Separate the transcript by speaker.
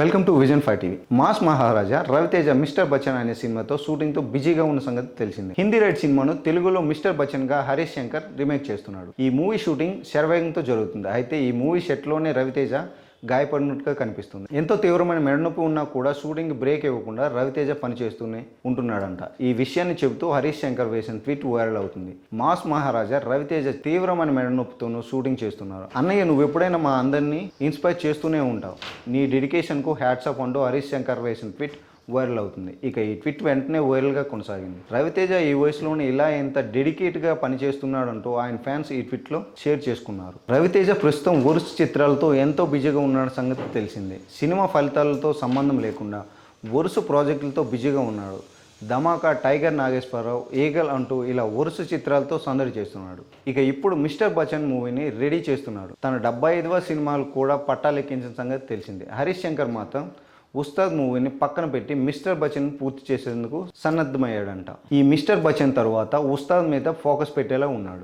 Speaker 1: Welcome to vision five TV. Mass Maharaja Ravi Teja mister Bachchan అనే సినిమాతో షూటింగ్తో బిజీగా ఉన్న సంగతి తెలిసింది. హిందీ రైట్ సినిమాను తెలుగులో మిస్టర్ బచ్చన్గా హరీష్ శంకర్ రీమేక్ చేస్తున్నాడు. ఈ మూవీ షూటింగ్ శరవేగంతో జరుగుతుంది. అయితే ఈ మూవీ సెట్లోనే రవితేజ గాయపడినట్టుగా కనిపిస్తుంది. ఎంతో తీవ్రమైన మెడనొప్పి ఉన్నా కూడా షూటింగ్ బ్రేక్ ఇవ్వకుండా రవితేజ పనిచేస్తూనే ఉంటున్నాడంట. ఈ విషయాన్ని చెబుతూ హరీష్ శంకర్ వేసిన ట్వీట్ వైరల్ అవుతుంది. మాస్ మహారాజా రవితేజ తీవ్రమైన మెడనొప్పితోనూ షూటింగ్ చేస్తున్నారు. అన్నయ్య నువ్వు ఎప్పుడైనా మా అందరినీ ఇన్స్పైర్ చేస్తూనే ఉంటావు. నీ డెడికేషన్కు హ్యాట్సాప్ అంటూ హరీష్ శంకర్ వేసిన ట్వీట్ వైరల్ అవుతుంది. ఇక ఈ ట్విట్ వెంటనే వైరల్గా కొనసాగింది. రవితేజ ఈ వయసులోనే ఇలా ఎంత డెడికేట్గా పనిచేస్తున్నాడంటూ ఆయన ఫ్యాన్స్ ఈ ట్విట్లో షేర్ చేసుకున్నారు. రవితేజ ప్రస్తుతం వరుస చిత్రాలతో ఎంతో బిజీగా ఉన్న సంగతి తెలిసిందే. సినిమా ఫలితాలతో సంబంధం లేకుండా వరుస ప్రాజెక్టులతో బిజీగా ఉన్నాడు. ధమాకా టైగర్ నాగేశ్వరరావు ఈగల్ అంటూ ఇలా వరుస చిత్రాలతో సందడి చేస్తున్నాడు. ఇక ఇప్పుడు మిస్టర్ బచ్చన్ మూవీని రెడీ చేస్తున్నాడు. తన డెబ్బై ఐదవ సినిమాలు కూడా పట్టాలెక్కించిన సంగతి తెలిసింది. హరీష్ శంకర్ మాత్రం ఉస్తాద్ మూవీని పక్కన పెట్టి మిస్టర్ బచ్చన్ పూర్తి చేసేందుకు సన్నద్ధమయ్యాడంట. ఈ మిస్టర్ బచ్చన్ తర్వాత ఉస్తాద్ మీద ఫోకస్ పెట్టేలా ఉన్నాడు.